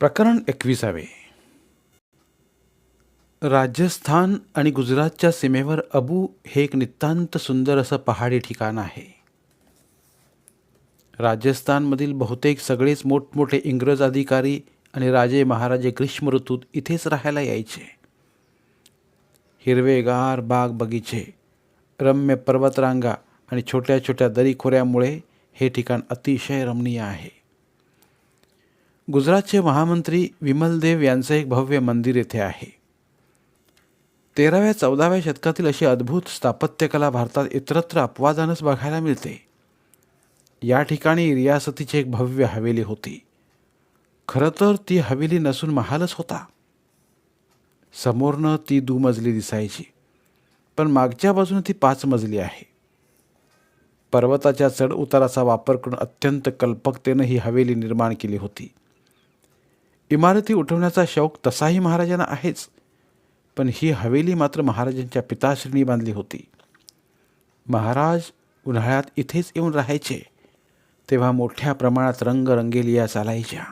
प्रकरण एकविसावे. राजस्थान आणि गुजरातच्या सीमेवर अबू हे एक नितांत सुंदर असं पहाडी ठिकाण आहे. राजस्थानमधील बहुतेक सगळेच मोठमोठे इंग्रज अधिकारी आणि राजे महाराजे ग्रीष्म ऋतूत इथेच राहायला यायचे. हिरवेगार बाग बगीचे रम्य पर्वतरांगा आणि छोट्या छोट्या दरीखोऱ्यामुळे हे ठिकाण अतिशय रमणीय आहे. गुजरातचे महामंत्री विमलदेव यांचं एक भव्य मंदिर येथे आहे. तेराव्या चौदाव्या शतकातील अशी अद्भुत स्थापत्यकला भारतात इतरत्र अपवादानच बघायला मिळते. या ठिकाणी रियासतीची एक भव्य हवेली होती. खरं तर ती हवेली नसून महालच होता. समोरनं ती दुमजली दिसायची पण मागच्या बाजूनं ती पाच मजली आहे. पर्वताच्या चढ उताराचा वापर करून अत्यंत कल्पकतेनं ही हवेली निर्माण केली होती. इमारती उठवण्याचा शौक तसाही महाराजांना आहेच. पण ही हवेली मात्र महाराजांच्या पिताश्रींनी बांधली होती. महाराज उन्हाळ्यात इथेच येऊन राहायचे. तेव्हा मोठ्या प्रमाणात रंगरंगेलिया चालायच्या.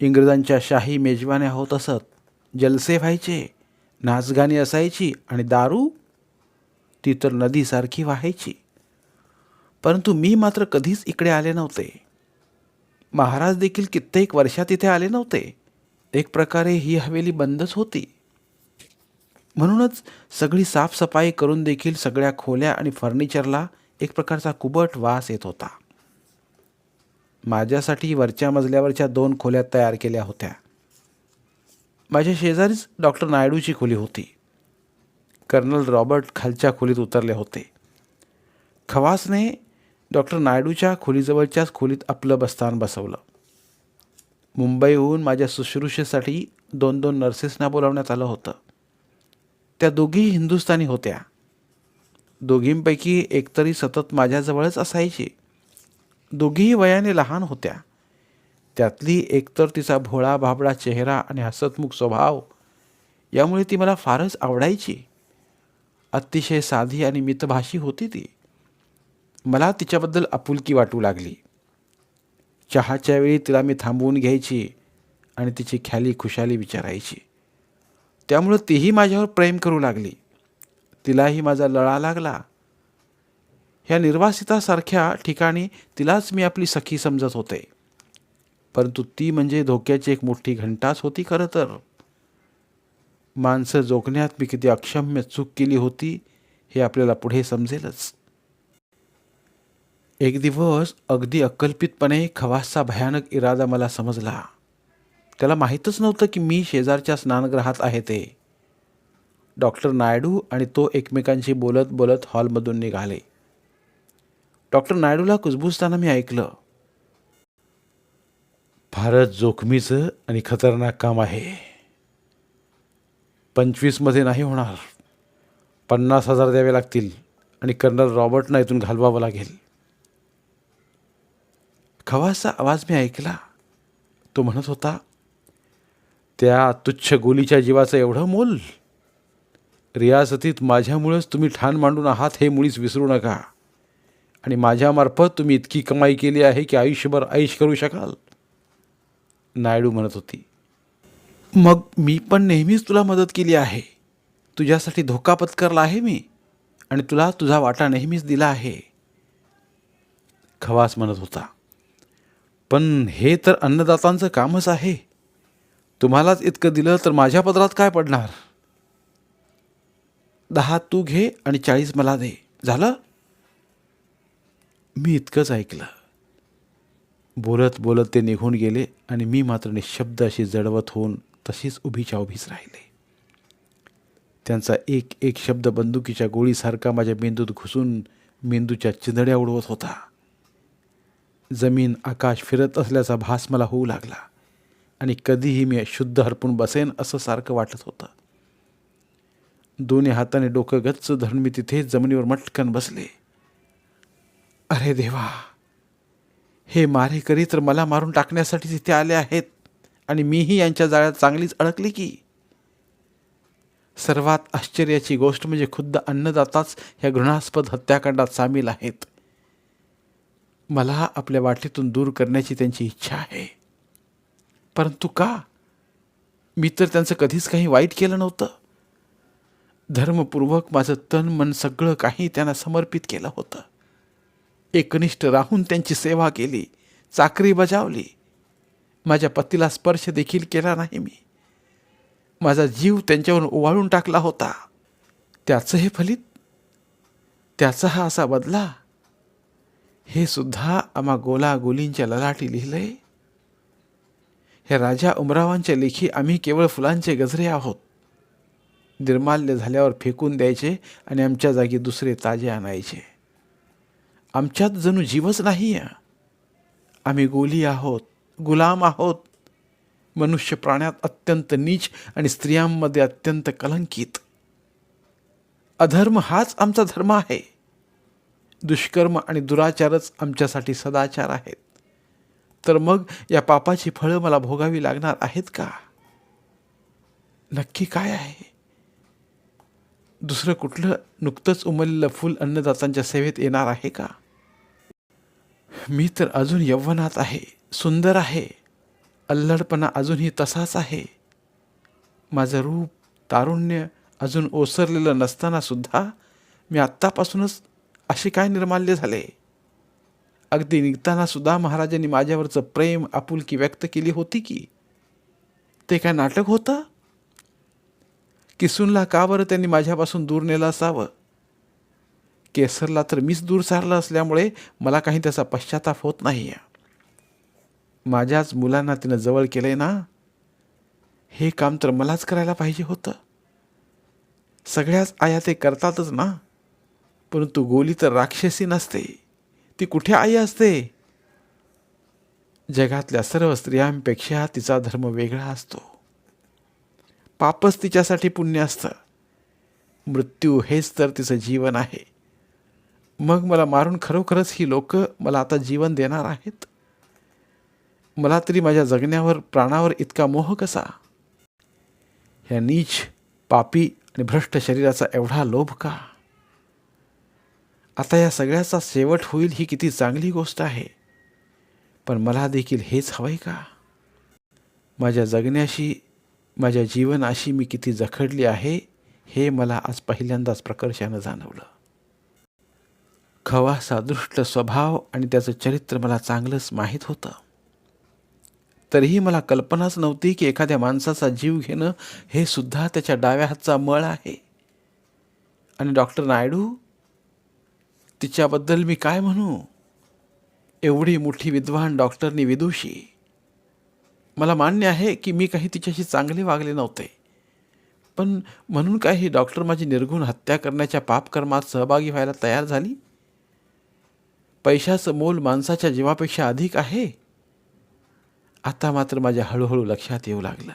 इंग्रजांच्या शाही मेजवान्या होत असत जलसे व्हायचे नाचगाणी असायची आणि दारू? ती तर नदीसारखी व्हायची. परंतु मी मात्र कधीच इकडे आले नव्हते. महाराज देखील कित्येक वर्षात इथे आले नव्हते. एक प्रकारे ही हवेली बंदच होती. म्हणूनच सगळी साफसफाई करून देखील सगळ्या खोल्या आणि फर्निचरला एक प्रकारचा कुबट वास येत होता. माझ्यासाठी वरच्या मजल्यावरच्या दोन खोल्या तयार केल्या होत्या. माझ्या शेजारीच डॉक्टर नायडूची खोली होती. कर्नल रॉबर्ट खालच्या खोलीत उतरले होते. खवासने डॉक्टर नायडूच्या खोलीजवळच्याच खोलीत आपलं बस्तान बसवलं. मुंबईहून माझ्या शुश्रूषेसाठी दोन दोन नर्सेसना बोलावण्यात आलं होतं. त्या दोघीही हिंदुस्थानी होत्या. दोघींपैकी एकतरी सतत माझ्याजवळच असायची. दोघीही वयाने लहान होत्या. त्यातली एकतर तिचा भोळा भाबडा चेहरा आणि हसतमुख स्वभाव यामुळे ती मला फारच आवडायची. अतिशय साधी आणि मितभाषी होती ती. मला तिच्याबद्दल आपुलकी वाटू लागली. चहाच्या वेळी तिला मी थांबवून घ्यायची आणि तिची ख्याली खुशाली विचारायची. त्यामुळं तीही माझ्यावर प्रेम करू लागली. तिलाही माझा लळा लागला. ह्या निर्वासितासारख्या ठिकाणी तिलाच मी आपली सखी समजत होते. परंतु ती म्हणजे धोक्याची एक मोठी घंटाच होती खरं तर. माणसं जोखण्यात मी किती अक्षम्य चूक केली होती हे आपल्याला पुढे समजेलच. एक दिवस अगदी अकल्पितपणे खवासचा भयानक इरादा मला समजला. त्याला माहीतच नव्हतं की मी शेजारच्या स्नानगृहात आहे ते. डॉक्टर नायडू आणि तो एकमेकांशी बोलत बोलत हॉलमधून निघाले. डॉक्टर नायडूला कुजबुजताना मी ऐकलं. फारच जोखमीचं आणि खतरनाक काम आहे. पंचवीसमध्ये नाही होणार. पन्नास हजार द्यावे लागतील आणि कर्नल रॉबर्टना इथून घालवावं लागेल. खवासा आवाज मी ऐकला. तो म्हणत होता त्या तुच्छ गोलीच्या जीवाचं एवढं मोल? रियासतीत माझ्यामुळेच तुम्ही ठाण मांडून आहात हे मुळीच विसरू नका. आणि माझ्यामार्फत तुम्ही इतकी कमाई केली आहे की आयुष्यभर ऐश करू शकाल. नायडू म्हणत होती मग मी पण नेहमीच तुला मदत केली आहे. तुझ्यासाठी धोका पत्करला आहे मी आणि तुला तुझा वाटा नेहमीच दिला आहे. खवास म्हणत होता पण हे तर अन्नदातांचं कामच आहे. तुम्हालाच इतकं दिलं तर माझ्या पदरात काय पडणार? दहा तू घे आणि चाळीस मला दे. झालं? मी इतकंच ऐकलं. बोलत बोलत ते निघून गेले आणि मी मात्र निशब्द अशी जडवत होऊन तशीच उभीच्या उभीच राहिले. त्यांचा एक एक शब्द बंदुकीच्या गोळीसारखा माझ्या मेंदूत घुसून मेंदूच्या चिंदड्या उडवत होता. जमीन आकाश फिरत असल्याचा भास मला होऊ लागला आणि कधीही मी शुद्ध हरपून बसेन असं सारखं वाटत होतं. दोन्ही हाताने डोकं गच्च धरून मी तिथे जमिनीवर मटकन बसले. अरे देवा! हे मारेकरी तर मला मारून टाकण्यासाठी तिथे आले आहेत आणि मीही यांच्या जाळ्यात चांगलीच अडकली की? सर्वात आश्चर्याची गोष्ट म्हणजे खुद्द अन्नदाताच ह्या घृणास्पद हत्याकांडात सामील आहेत. मला आपल्या वाटेतून दूर करण्याची त्यांची इच्छा आहे. परंतु का? मी तर त्यांचं कधीच काही वाईट केलं नव्हतं. धर्मपूर्वक माझं तन मन सगळं काही त्यांना समर्पित केलं होतं. एकनिष्ठ राहून त्यांची सेवा केली चाकरी बजावली. माझ्या पतीला स्पर्श देखील केला नाही मी. माझा जीव त्यांच्यावर ओवाळून टाकला होता. त्याचं हे फलित? त्याचा हा असा बदला? हे सुद्धा आम्हा गोला गोलींच्या ललाटी लिहिलंय. हे राजा उमरावांच्या लेखी आम्ही केवळ फुलांचे गजरे आहोत. निर्माल्य झाल्यावर फेकून द्यायचे आणि आमच्या जागी दुसरे ताजे आणायचे. आमच्यात जणू जीवच नाही आम्ही गोली आहोत गुलाम आहोत. मनुष्य प्राण्यात अत्यंत नीच आणि स्त्रियांमध्ये अत्यंत कलंकित. अधर्म हाच आमचा धर्म आहे. दुष्कर्म आणि दुराचारच आमच्यासाठी सदाचार आहेत. तर मग या पापाची फळं मला भोगावी लागणार आहेत का? नक्की काय आहे? दुसरं कुठलं नुकतंच उमललेलं फूल अन्नदातांच्या सेवेत येणार आहे का? मी तर अजून यव्वनात आहे सुंदर आहे. अल्लडपणा अजूनही तसाच आहे. माझं रूप तारुण्य अजून ओसरलेलं नसताना सुद्धा मी आत्तापासूनच असे काय निर्माल्य झाले? अगदी निघताना सुद्धा महाराजांनी माझ्यावरचं प्रेम आपुलकी व्यक्त केली होती की? ते काय नाटक होतं? किसूनला का बरं त्यांनी माझ्यापासून दूर नेलं असावं? केसरला तर मीच दूर सारलं असल्यामुळे मला काही त्याचा पश्चाताप होत नाही माझ्याच मुलांना तिनं जवळ केलंय ना? हे काम तर मलाच करायला पाहिजे होतं. सगळ्याच आया ते करतातच ना? परंतु गोली तर राक्षसी नसते. ती कुठे आई असते? जगातल्या सर्व स्त्रियांपेक्षा तिचा धर्म वेगळा असतो. पापच तिच्यासाठी पुण्य असतं. मृत्यू हेच तर तिचं जीवन आहे. मग मला मारून खरोखरच ही लोक मला आता जीवन देणार आहेत? मला तरी माझ्या जगण्यावर प्राणावर इतका मोह कसा? ह्या नीच पापी आणि भ्रष्ट शरीराचा एवढा लोभ का? आता या सगळ्याचा शेवट होईल ही किती चांगली गोष्ट आहे. पण मला देखील हेच हवंय का? माझ्या जगण्याशी माझ्या जीवनाशी मी किती जखडली आहे हे मला आज पहिल्यांदाच प्रकर्षानं जाणवलं. खवा सादृष्ट स्वभाव आणि त्याचं चरित्र मला चांगलंच माहीत होतं. तरीही मला कल्पनाच नव्हती की एखाद्या माणसाचा जीव घेणं हे सुद्धा त्याच्या डाव्या हातचा मळ आहे. आणि डॉक्टर नायडू तिच्याबद्दल मी काय म्हणू? एवढी मोठी विद्वान डॉक्टरनी विदुषी. मला मान्य आहे की मी काही तिच्याशी चांगले वागले नव्हते. पण म्हणून काय ही डॉक्टर माझी निर्गुण हत्या करण्याच्या पापकर्मात सहभागी व्हायला तयार झाली? पैशाचं मोल माणसाच्या जीवापेक्षा अधिक आहे? आता मात्र माझ्या हळूहळू लक्षात येऊ लागलं.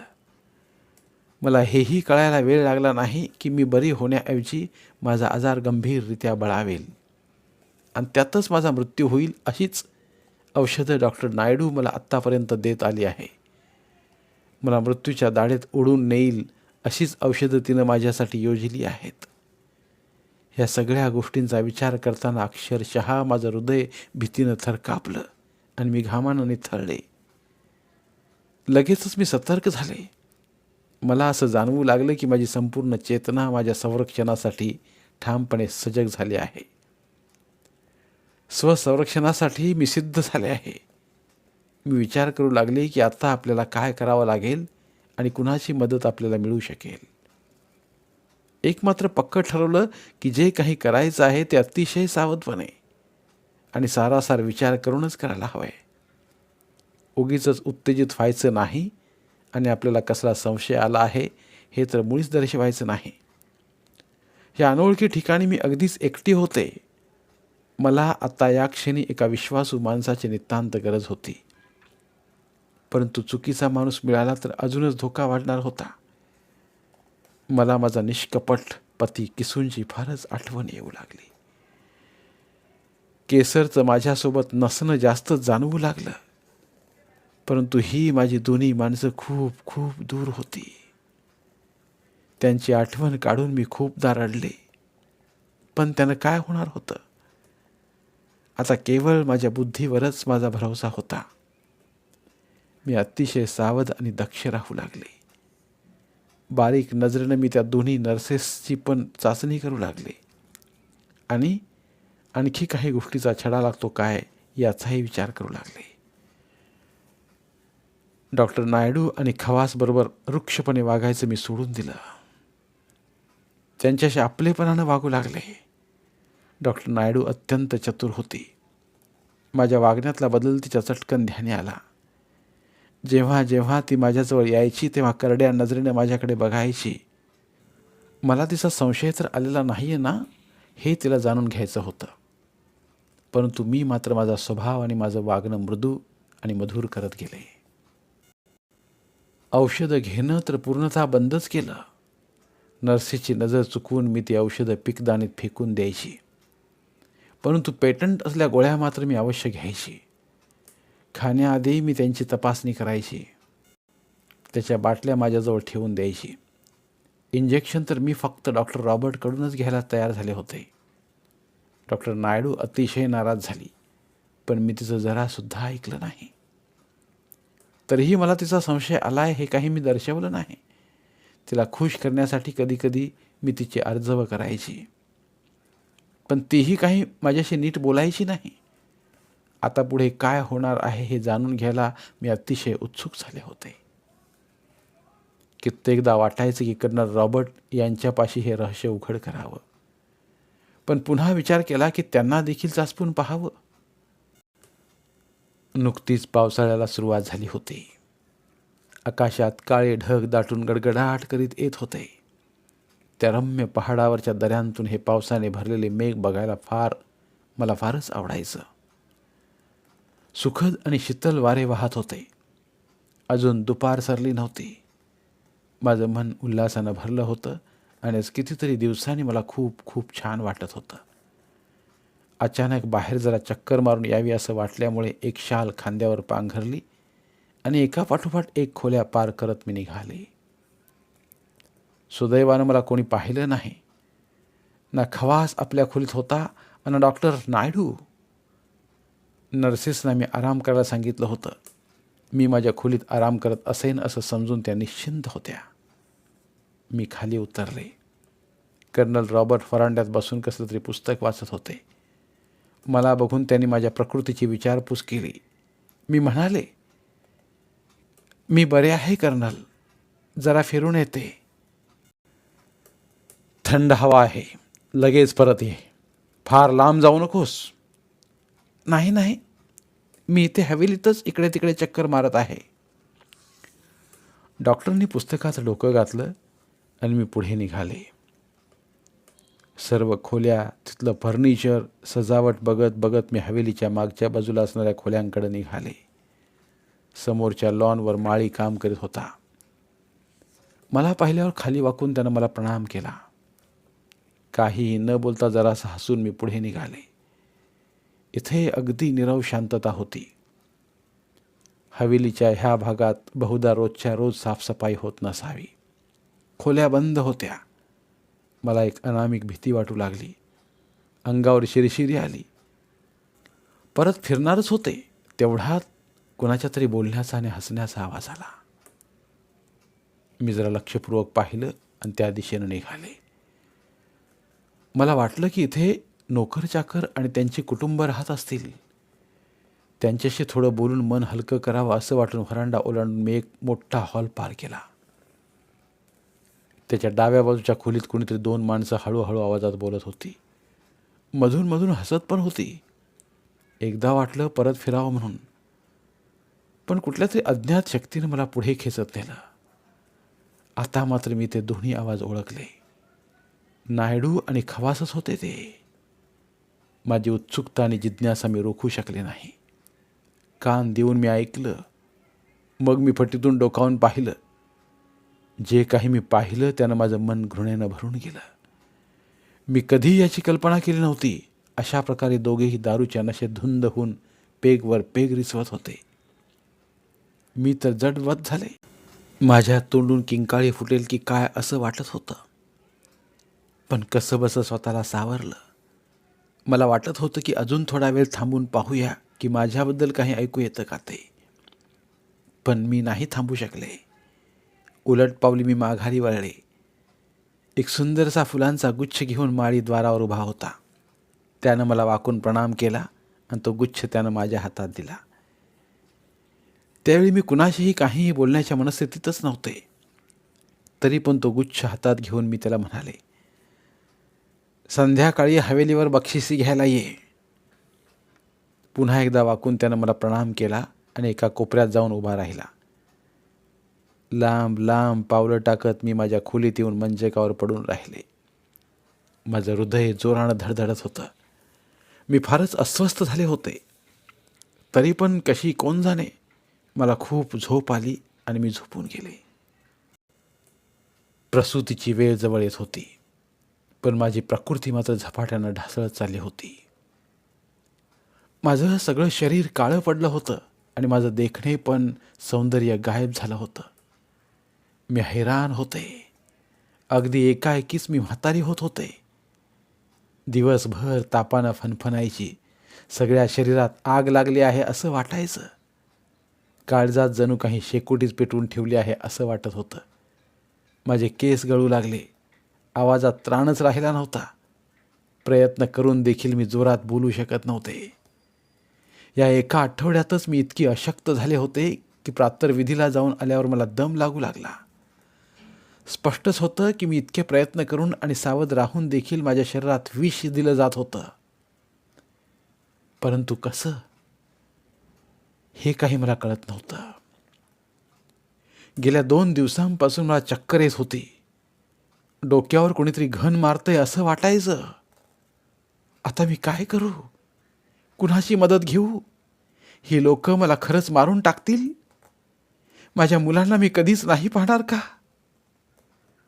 मला हेही कळायला वेळ लागला नाही की मी बरी होण्याऐवजी माझा आजार गंभीररित्या बळावेल. आणि त्यातच माझा मृत्यू होईल अशीच औषधं डॉक्टर नायडू मला आत्तापर्यंत देत आली आहे. मला मृत्यूच्या दाढेत उडून नेईल अशीच औषधं तिनं माझ्यासाठी योजली आहेत. ह्या सगळ्या गोष्टींचा विचार करताना अक्षरशः माझं हृदय भीतीनं थरकापलं आणि मी घामानं निथळले. लगेचच मी सतर्क झाले. मला असं जाणवू लागलं की माझी संपूर्ण चेतना माझ्या संरक्षणासाठी ठामपणे सजग झाली आहे. स्वसंरक्षणासाठी मी सिद्ध झाले आहे. मी विचार करू लागले की आत्ता आपल्याला काय करावं लागेल आणि कुणाची मदत आपल्याला मिळू शकेल. एक मात्र पक्क ठरवलं की जे काही करायचं आहे ते अतिशय सावधपणे आणि सारासार विचार करूनच करायला हवं आहे उगीच उत्तेजित व्हायचं नाही आणि आपल्याला कसला संशय आला आहे हे तर मुळीच दर्शवायचं नाही. या अनोळखी ठिकाणी मी अगदीच एकटी होते. मला आता या क्षणी एका विश्वासू माणसाची नितांत गरज होती. परंतु चुकीचा माणूस मिळाला तर अजूनच धोका वाढणार होता. मला माझा निष्कपट पती किसूंची फारच आठवण येऊ लागली. केसरचं माझ्यासोबत नसणं जास्त जाणवू लागलं. परंतु ही माझी दोन्ही माणसं खूप खूप दूर होती. त्यांची आठवण काढून मी खूपदा रडले. पण त्यानं काय होणार होतं? आता केवळ माझ्या बुद्धीवरच माझा भरोसा होता. मी अतिशय सावध आणि दक्ष राहू लागले. बारीक नजरेनं मी त्या दोन्ही नर्सेसची पण चाचणी करू लागले. आणि आणखी काही गोष्टीचा छडा लागतो काय याचाही विचार करू लागले. डॉक्टर नायडू आणि खवासबरोबर वृक्षपणे वागायचं मी सोडून दिलं. त्यांच्याशी आपलेपणानं वागू लागले. डॉक्टर नायडू अत्यंत चतुर होते. माझ्या वागण्यातला बदल तिच्या चटकन ध्याने आला. जेव्हा जेव्हा ती माझ्याजवळ यायची तेव्हा करड्या नजरेने माझ्याकडे बघायची. मला तिचा संशय तर आलेला नाही आहे ना हे तिला जाणून घ्यायचं होतं. परंतु मी मात्र माझा स्वभाव आणि माझं वागणं मृदू आणि मधुर करत गेले. औषधं घेणं तर पूर्णतः बंदच केलं. नर्सेची नजर चुकवून मी ती औषधं पिकदाणीत फेकून द्यायची. परंतु पेटंट असल्या गोळ्या मात्र मी अवश्य घ्यायची. खाण्याआधी मी त्यांची तपासणी करायची. त्याच्या बाटल्या माझ्याजवळ ठेवून द्यायची. इंजेक्शन तर मी फक्त डॉक्टर रॉबर्टकडूनच घ्यायला तयार झाले होते. डॉक्टर नायडू अतिशय नाराज झाली पण मी तिचं जरासुद्धा ऐकलं नाही. तरीही मला तिचा संशय आला आहे हे काही मी दर्शवलं नाही. तिला खुश करण्यासाठी कधीकधी मी तिची अर्जव करायची. पण तीही काही माझ्याशी नीट बोलायची नाही. आता पुढे काय होणार आहे हे जाणून घ्यायला मी अतिशय उत्सुक झाले होते. कित्येकदा वाटायचं की कर्नल रॉबर्ट यांच्यापाशी हे रहस्य उघड करावं. पण पुन्हा विचार केला की त्यांना देखील चाचपून पाहावं. नुकतीच पावसाळ्याला सुरुवात झाली होती. आकाशात काळे ढग दाटून गडगडाट करीत येत होते. त्या रम्य पहाडावरच्या दऱ्यांतून हे पावसाने भरलेले मेघ बघायला फार मला फारच आवडायचं. सुखद आणि शीतल वारे वाहत होते. अजून दुपार सरली नव्हती. माझं मन उल्हासानं भरलं होतं आणि कितीतरी दिवसांनी मला खूप खूप छान वाटत होतं. अचानक बाहेर जरा चक्कर मारून यावी असं वाटल्यामुळे एक शाल खांद्यावर पांघरली आणि एका पाठोपाठ एक खोल्या पार करत मी निघाले. सुदैवानं मला कोणी पाहिलं नाही. ना खवास आपल्या खोलीत होता आणि डॉक्टर नायडू. नर्सेसना मी आराम करायला सांगितलं होतं. मी माझ्या खोलीत आराम करत असेन असं समजून त्या निश्चिंत होत्या. मी खाली उतरले. कर्नल रॉबर्ट फरांड्यात बसून कसलं तरी पुस्तक वाचत होते. मला बघून त्यांनी माझ्या प्रकृतीची विचारपूस केली. मी म्हणाले मी बरे आहे कर्नल. जरा फिरून येते. थंड हवा आहे. लगेच परत ये. फार लांब जाऊ नकोस. नाही नाही. मी इथे हवेलीतच इकडे तिकडे चक्कर मारत आहे. डॉक्टरनी पुस्तकाचं डोकं घातलं आणि मी पुढे निघाले. सर्व खोल्या तिथलं फर्निचर सजावट बघत बघत मी हवेलीच्या मागच्या बाजूला असणाऱ्या खोल्यांकडे निघाले. समोरच्या लॉनवर माळी काम करीत होता. मला पाहिल्यावर खाली वाकून त्यानं मला प्रणाम केला. काहीही न बोलता जरासा हसून मी पुढे निघाले. इथे अगदी निरव शांतता होती. हवेलीच्या ह्या भागात बहुधा रोजच्या रोज साफसफाई होत नसावी. खोल्या बंद होत्या. मला एक अनामिक भीती वाटू लागली. अंगावर शिरशिरी आली. परत फिरणारच होते. तेवढ्यात कुणाच्या तरी बोलण्याचा आणि हसण्याचा आवाज आला. मी जरा लक्षपूर्वक पाहिलं आणि त्या दिशेनं निघाले. मला वाटलं की इथे नोकर चाकर आणि त्यांची कुटुंब राहत असतील. त्यांच्याशी थोडं बोलून मन हलकं करावं असं वाटून व्हरांडा ओलांडून मी एक मोठा हॉल पार केला. त्याच्या डाव्या बाजूच्या खोलीत कोणीतरी दोन माणसं हळूहळू आवाजात बोलत होती. मधून मधून हसत पण होती. एकदा वाटलं परत फिरावं म्हणून. पण कुठल्या तरी अज्ञात शक्तीनं मला पुढे खेचत नेलं. आता मात्र मी ते दोन्ही आवाज ओळखले. नायडू आणि खवासच होते ते. माझी उत्सुकता आणि जिज्ञासा मी रोखू शकले नाही. कान देऊन मी ऐकलं. मग मी फटीतून डोकावून पाहिलं. जे काही मी पाहिलं त्यानं माझं मन घृणेनं भरून गेलं. मी कधी याची कल्पना केली नव्हती. अशा प्रकारे दोघेही दारूच्या नशेत धुंद होऊन पेगवर पेग रिसवत होते. मी तर जडवत झाले. माझ्या तोंडून किंकाळी फुटेल की काय असं वाटत होतं. पण कसंबसं स्वतःला सावरलं. मला वाटत होतं की अजून थोडा वेळ थांबून पाहूया की माझ्याबद्दल काही ऐकू येतं का ते. पण मी नाही थांबू शकले. उलट पावली मी माघारी वळले. एक सुंदरसा फुलांचा गुच्छ घेऊन माळी द्वारावर उभा होता. त्यानं मला वाकून प्रणाम केला आणि तो गुच्छ त्यानं माझ्या हातात दिला. त्यावेळी मी कुणाशीही काहीही बोलण्याच्या मनस्थितीतच नव्हते. तरी पण तो गुच्छ हातात घेऊन मी त्याला म्हणाले संध्याकाळी हवेलीवर बक्षिसी घ्यायला ये. पुन्हा एकदा वाकून त्यानं मला प्रणाम केला आणि एका कोपऱ्यात जाऊन उभा राहिला. लांब लांब पावलं टाकत मी माझ्या खोलीत येऊन मंचकावर पडून राहिले. माझं हृदय जोरानं धडधडत होतं. मी फारच अस्वस्थ झाले होते. तरी पण कशी कोण जाणे? मला खूप झोप आली आणि मी झोपून गेले. प्रसूतीची वेळ जवळ येत होती. पण माझी प्रकृती मात्र झपाट्यानं ढासळत चालली होती. माझं सगळं शरीर काळं पडलं होतं आणि माझं देखणे पण सौंदर्य गायब झालं होतं. मी हैराण होते. अगदी एकाएकीच मी म्हातारी होत होते. दिवसभर तापानं फनफनायची. सगळ्या शरीरात आग लागली आहे असं वाटायचं. काळजात जणू काही शेकोटीच पेटवून ठेवली आहे असं वाटत होतं. माझे केस गळू लागले. आवाजात त्राणच राहिला नव्हता. प्रयत्न करून देखील मी जोरात बोलू शकत नव्हते. या एका आठवड्यातच मी इतकी अशक्त झाले होते की प्रातर्विधीला जाऊन आल्यावर मला दम लागू लागला. स्पष्टच होतं की मी इतके प्रयत्न करून आणि सावध राहून देखील माझ्या शरीरात विष दिलं जात होतं. परंतु कसं? हे काही मला कळत नव्हतं. गेल्या दोन दिवसांपासून मला चक्कर येत होती. डोक्यावर कोणीतरी घन मारतंय असं वाटायचं. आता मी काय करू? कुणाची मदत घेऊ? ही लोक मला खरंच मारून टाकतील? माझ्या मुलांना मी कधीच नाही पाहणार का?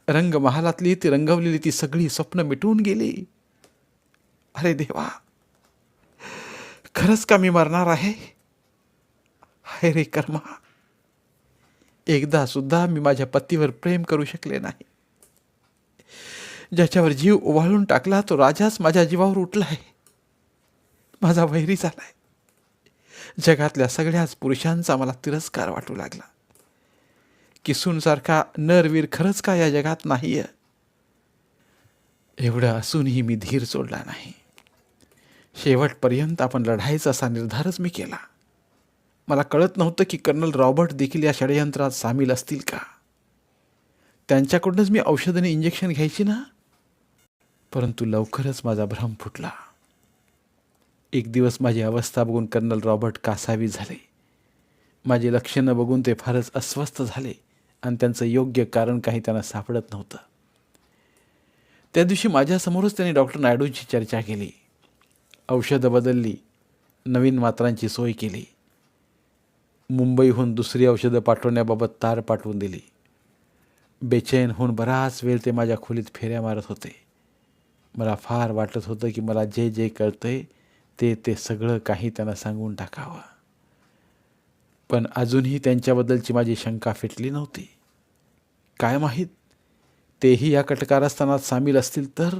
रंगमहालातली ती रंगवलेली ती सगळी स्वप्न मिटून गेली. अरे देवा! खरंच का मी मरणार आहे? हाय रे कर्मा! एकदा सुद्धा मी माझ्या पतीवर प्रेम करू शकले नाही. ज्याच्यावर जीव ओवाळून टाकला तो राजाच माझ्या जीवावर उठला आहे माझा वैरी झाला आहे जगातल्या सगळ्याच पुरुषांचा मला तिरस्कार वाटू लागला. किसूनसारखा नरवीर खरंच का या जगात नाहीये. एवढं असूनही मी धीर सोडला नाही. शेवटपर्यंत आपण लढायचा असा निर्धारच मी केला. मला कळत नव्हतं की कर्नल रॉबर्ट देखील या षडयंत्रात सामील असतील का? त्यांच्याकडूनच मी औषधाने इंजेक्शन घ्यायची ना? परंतु लवकरच माझा भ्रम फुटला. एक दिवस माझी अवस्था बघून कर्नल रॉबर्ट कासावी झाले. माझी लक्षणं बघून ते फारच अस्वस्थ झाले आणि त्यांचं योग्य कारण काही त्यांना सापडत नव्हतं. त्या दिवशी माझ्यासमोरच त्यांनी डॉक्टर नायडूंची चर्चा केली. औषधं बदलली नवीन मात्रांची सोय केली. मुंबईहून दुसरी औषधं पाठवण्याबाबत तार पाठवून दिली. बेचैन होऊन बराच वेळ ते माझ्या खोलीत फेऱ्या मारत होते. मला फार वाटत होतं की मला जे जे कळतंय ते ते सगळं काही त्यांना सांगून टाकावं. पण अजूनही त्यांच्याबद्दलची माझी शंका फिटली नव्हती. काय माहीत? तेही या कटकारस्थानात सामील असतील तर?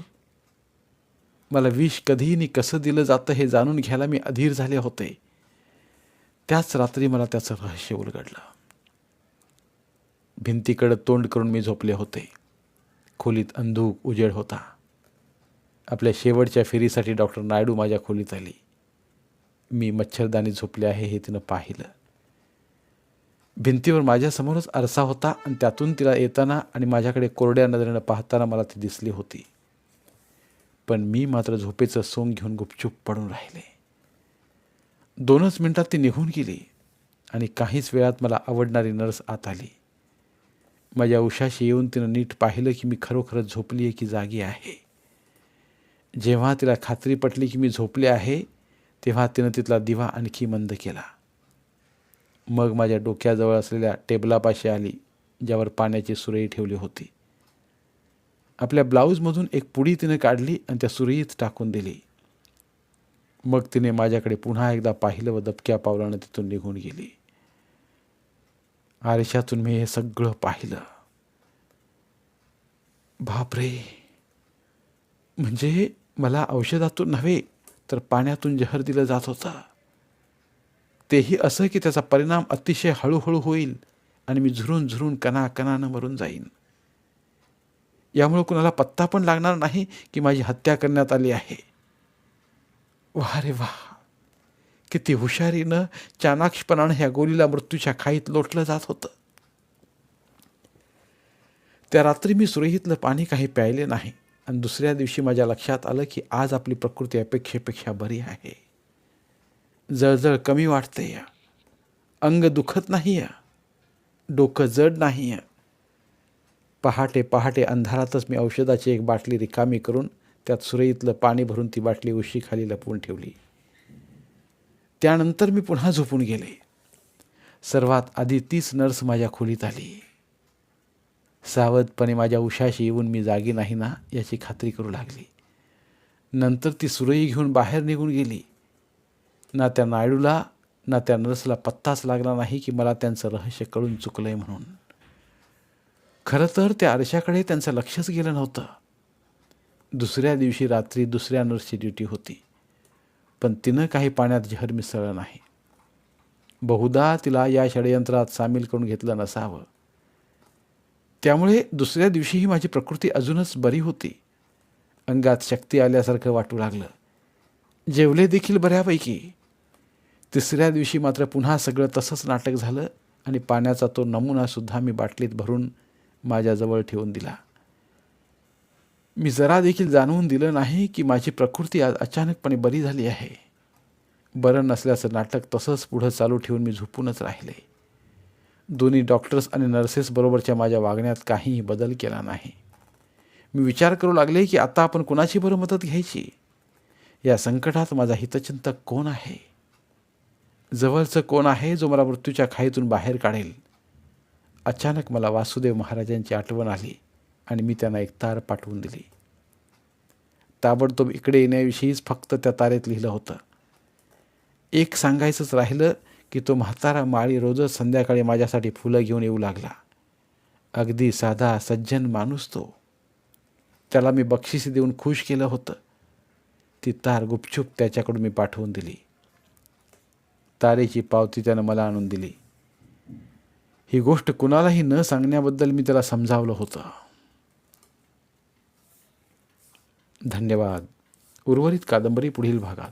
मला विष कधीही कसं दिलं जातं हे जाणून घ्यायला मी अधीर झाले होते. त्याच रात्री मला त्याचं रहस्य उलगडलं. भिंतीकडं तोंड करून मी झोपले होते. खोलीत अंधूक उजेड होता. आपल्या शेवटच्या फेरीसाठी डॉक्टर नायडू माझ्या खोलीत आली. मी मच्छरदानी झोपले आहे हे तिनं पाहिलं. भिंतीवर माझ्यासमोरच आरसा होता आणि त्यातून तिला येताना आणि माझ्याकडे कोरड्या नजरेनं पाहताना मला ती दिसली होती. पण मी मात्र झोपेचं सोंग घेऊन गुपचूप पडून राहिले. दोनच मिनटात ती निघून गेली आणि काहीच वेळात मला आवडणारी नर्स आत आली. माझ्या उशाशी येऊन तिनं नीट पाहिलं की मी खरोखरच झोपली आहे की जागी आहे. जेव्हा तिला खात्री पटली की मी झोपले आहे तेव्हा तिनं तिथला दिवा आणखी मंद केला. मग माझ्या डोक्याजवळ असलेल्या टेबलापाशी आली ज्यावर पाण्याची सुरई ठेवली होती. आपल्या ब्लाऊजमधून एक पुडी तिने काढली आणि त्या सुरईत टाकून दिली. मग तिने माझ्याकडे पुन्हा एकदा पाहिलं व दबक्या पावलानं तिथून निघून गेली. आरशातून मी हे सगळं पाहिलं. बापरे! म्हणजे मला औषधातून नव्हे तर पाण्यातून जहर दिलं जात होतं. तेही असं की त्याचा परिणाम अतिशय हळूहळू होईल आणि मी झुरून झुरून कणा कणानं मरून जाईन. यामुळे कुणाला पत्ता पण लागणार नाही की माझी हत्या करण्यात आली आहे. वा रे वा किती हुशारीनं चाणाक्षपणानं ह्या गोलीला मृत्यूच्या खाईत लोटलं जात होतं. त्या रात्री मी सुरहितलं पाणी काही प्यायले नाही. आणि दुसऱ्या दिवशी माझ्या लक्षात आलं की आज आपली प्रकृती अपेक्षेपेक्षा बरी आहे. जळजळ कमी वाटते या. अंग दुखत नाही या. डोकं जड नाही या. पहाटे पहाटे अंधारातच मी औषधाची एक बाटली रिकामी करून त्यात सुरईतलं पाणी भरून ती बाटली उशीखाली लपवून ठेवली. त्यानंतर मी पुन्हा झोपून गेले. सर्वात आधी तीच नर्स माझ्या खोलीत आली. सावधपणे माझ्या उशाशी येऊन मी जागी नाही ना याची खात्री करू लागली. नंतर ती सुरई घेऊन बाहेर निघून गेली. ना त्या नायडूला ना त्या नर्सला पत्ताच लागला नाही की मला त्यांचं रहस्य कळून चुकलं आहे म्हणून. खरं तर त्या आरशाकडे त्यांचं लक्षच गेलं नव्हतं. दुसऱ्या दिवशी रात्री दुसऱ्या नर्सची ड्युटी होती. पण तिनं काही पाण्यात जहर मिसळलं नाही. बहुधा तिला या षडयंत्रात सामील करून घेतलं नसावं. त्यामुळे दुसऱ्या दिवशीही माझी प्रकृती अजूनच बरी होती. अंगात शक्ती आल्यासारखं वाटू लागलं. जेवले देखील बऱ्यापैकी. तिसऱ्या दिवशी मात्र पुन्हा सगळं तसंच नाटक झालं आणि पाण्याचा तो नमुनासुद्धा मी बाटलीत भरून माझ्याजवळ ठेवून दिला. मी जरा देखील जाणवून दिलं नाही की माझी प्रकृती आज अचानकपणे बरी झाली आहे. बरं नसल्याचं नाटक तसंच पुढं चालू ठेवून मी झोपूनच राहिले. दोन्ही डॉक्टर्स आणि नर्सेसबरोबरच्या माझ्या वागण्यात काहीही बदल केला नाही. मी विचार करू लागले की आता आपण कुणाची बरं मदत घ्यायची? या संकटात माझा हितचिंतक कोण आहे? जवळचं कोण आहे जो मला मृत्यूच्या खाईतून बाहेर काढेल? अचानक मला वासुदेव महाराजांची आठवण आली आणि मी त्यांना एक तार पाठवून दिली. ताबडतोब इकडे येण्याविषयीच फक्त त्या तारेत लिहिलं होतं. एक सांगायचंच राहिलं की तो म्हातारा माळी रोजच संध्याकाळी माझ्यासाठी फुलं घेऊन येऊ लागला. अगदी साधा सज्जन माणूस तो. त्याला मी बक्षिसी देऊन खुश केलं होतं. ती तार गुपचूप त्याच्याकडून मी पाठवून दिली. तारेची पावती त्यानं मला आणून दिली. ही गोष्ट कुणालाही न सांगण्याबद्दल मी त्याला समजावलं होतं. धन्यवाद. उर्वरित कादंबरी पुढील भागात.